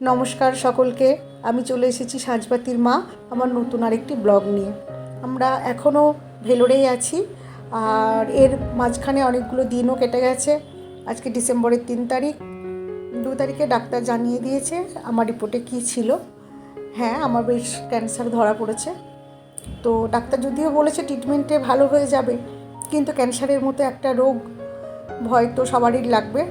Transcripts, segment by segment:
নমস্কার সকলকে। আমি চলে এসেছি সাজবাতির মা, আমার নতুন আরেকটি ব্লগ নিয়ে। আমরা এখনও ভেলোরেই আছি, আর এর মাঝখানে অনেকগুলো দিনও কেটে গেছে। আজকে ডিসেম্বরের তিন তারিখ। দু তারিখে ডাক্তার জানিয়ে দিয়েছে আমার রিপোর্টে কী ছিল। হ্যাঁ আমার বেশ ক্যান্সার ধরা পড়েছে। তো ডাক্তার যদিও বলেছে ট্রিটমেন্টে ভালো হয়ে যাবে, কিন্তু ক্যান্সারের মতো একটা রোগ ভয় তো সবারই লাগবে।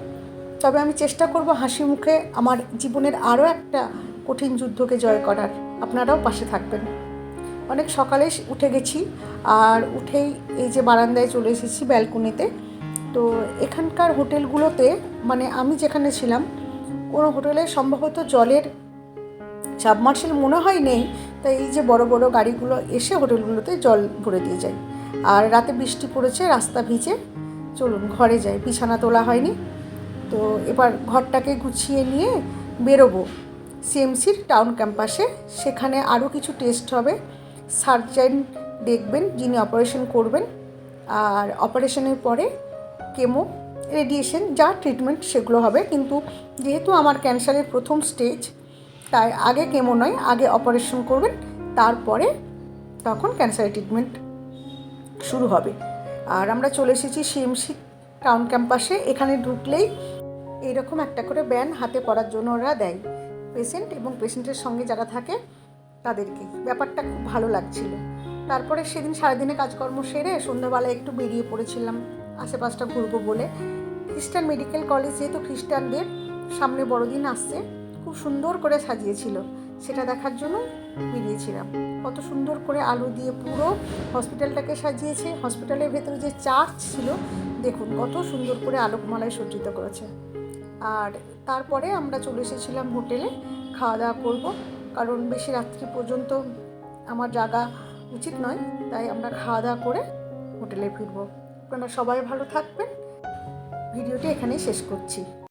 তবে আমি চেষ্টা করব হাসি মুখে আমার জীবনের আরও একটা কঠিন যুদ্ধকে জয় করার। আপনারাও পাশে থাকবেন। অনেক সকালে উঠে গেছি আর উঠেই এই যে বারান্দায় চলে এসেছি ব্যালকনিতে। তো এখানকার হোটেলগুলোতে মানে আমি যেখানে ছিলাম, কোনো হোটেলে সম্ভবত জলের সাবমার্শাল মনে হয় নেই, তাই এই যে বড় বড় গাড়িগুলো এসে হোটেলগুলোতে জল ভরে দিয়ে যায় আর রাতে বৃষ্টি পড়েছে, রাস্তা ভিজে, চলুন ঘরে যাই, বিছানা তোলা হয়নি। তো এবার ঘরটাকে গুছিয়ে নিয়ে বেরোবো। সিএমসির টাউন ক্যাম্পাসে। সেখানে আরও কিছু টেস্ট হবে। সার্জেন দেখবেন, যিনি অপারেশন করবেন। আর অপারেশনের পরে কেমো, রেডিয়েশন, যা ট্রিটমেন্ট সেগুলো হবে। কিন্তু যেহেতু আমার ক্যান্সারের প্রথম স্টেজ, তাই আগে কেমো নয়, আগে অপারেশন করবেন। তারপরে তখন ক্যান্সারের ট্রিটমেন্ট শুরু হবে। আর আমরা চলে এসেছি সিএমসি টাউন ক্যাম্পাসে। এখানে ঢুকলেই এইরকম একটা করে ব্যান হাতে পড়ার জন্য ওরা দেয়। পেশেন্ট এবং পেশেন্টের সঙ্গে যারা থাকে, তাদেরকে। ব্যাপারটা খুব ভালো লাগছিল। তারপরে সেদিন সারাদিনে কাজকর্ম সেরে সন্ধ্যাবেলায় একটু বেরিয়ে পড়েছিলাম, আশেপাশটা ঘুরবো বলে। খ্রিস্টান মেডিকেল কলেজ যেহেতু খ্রিস্টানদের, সামনে বড়দিন আসছে, খুব সুন্দর করে সাজিয়েছিল। সেটা দেখার জন্য বেরিয়েছিলাম। কত সুন্দর করে আলো দিয়ে পুরো হসপিটালটাকে সাজিয়েছে। হসপিটালের ভেতরে যে চার্চ ছিল, দেখুন কত সুন্দর করে আলোকমালায় সজ্জিত করেছে। আর তারপরে আমরা চলে এসেছিলাম হোটেলে, খাওয়া দাওয়া করব। কারণ বেশি রাত্রি পর্যন্ত আমার জাগা উচিত নয়, তাই আমরা খাওয়া দাওয়া করে হোটেলে ফিরবো। আপনারা সবাই ভালো থাকবেন। ভিডিওটি এখানেই শেষ করছি।